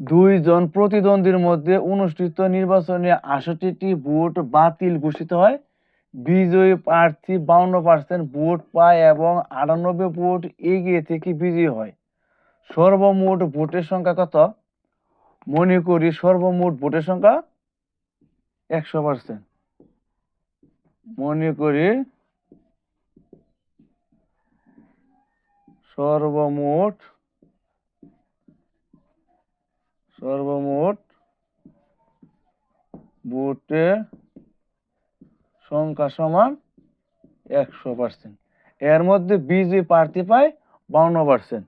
দুইজন প্রতিদ্বন্দ্বীর মধ্যে অনুষ্ঠিত নির্বাচনে আষট্টিটি ভোট বাতিল ঘোষিত হয়। বিজয়ী প্রার্থী বাউন্ন পার্সেন্ট ভোট পায় এবং আটানব্বই ভোট এগিয়ে থেকে বিজয়ী হয়। সর্বমোট ভোটের সংখ্যা কত? মনে করি সর্বমোট ভোটের সংখ্যা একশো পার্সেন্ট মনে করি সর্বমোট সর্বমোট ভোটে সংখ্যা সমান একশো পার্সেন্ট। এর মধ্যে বিজেপি প্রার্থী পায় বাউন্ন পার্সেন্ট।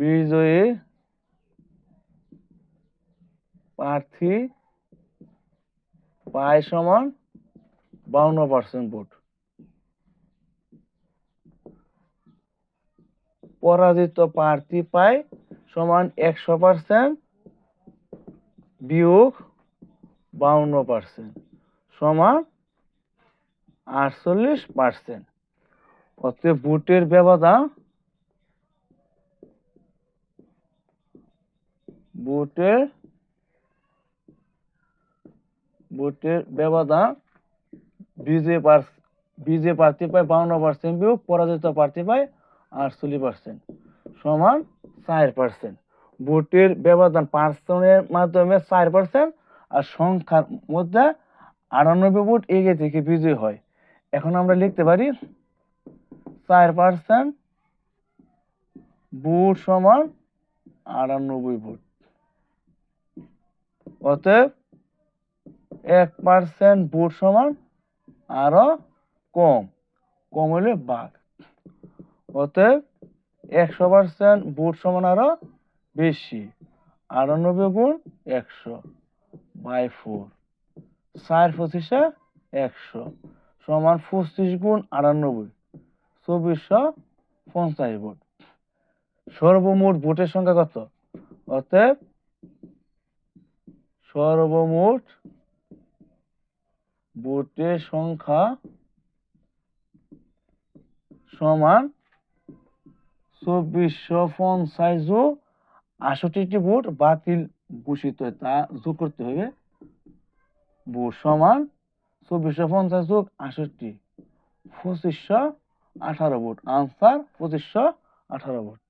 বিজয়ী প্রার্থী পায় সমান বাউন্ন পার্সেন্ট ভোট। পরাজিত প্রার্থী পায় সমান একশো পার্সেন্ট বিয়োগ বাউন্ন পার্সেন্ট সমান আটচল্লিশ পার্সেন্ট অতএব ভোটের ব্যবধান ভোটের ভোটের ব্যবধান বিজে বিজে প্রার্থী পায় বাউন্ন পার্সেন্ট বিয়োগ, পরাজিত প্রার্থী পায় আটচল্লিশ পার্সেন্ট সমান চার পার্সেন্ট ভোটের ব্যবধান পার্সনের মাধ্যমে চার পার্সেন্ট আর সংখ্যার মধ্যে আটানব্বই ভোট এগিয়ে থেকে বিজয়ী হয়। এখন আমরা লিখতে পারি চার পার্সেন্ট ভোট সমান আটানব্বই ভোট। অতএব এক পার্সেন্ট ভোট সমান আরও কম কম হলে বাঘ। অতএব একশো পার্সেন্ট ভোট সমান আরও বেশি। আটানব্বই গুণ একশো বাই ফোর চার পঁচিশে একশো সমান পঁচিশ গুণ আটানব্বই। চব্বিশশো পঞ্চাশ ভোট। সর্বমোট ভোটের সংখ্যা কত? অতএব সর্বমোট ভোটের সংখ্যা সমান চব্বিশশো পঞ্চাশ যোগ আষট্টিটি ভোট বাতিল ঘোষিত তা যোগ করতে হবে। ভোট সমান চব্বিশশো পঞ্চাশ যোগ আষট্টি পঁচিশশো আঠারো ভোট। আনসার পঁচিশশো আঠারো ভোট।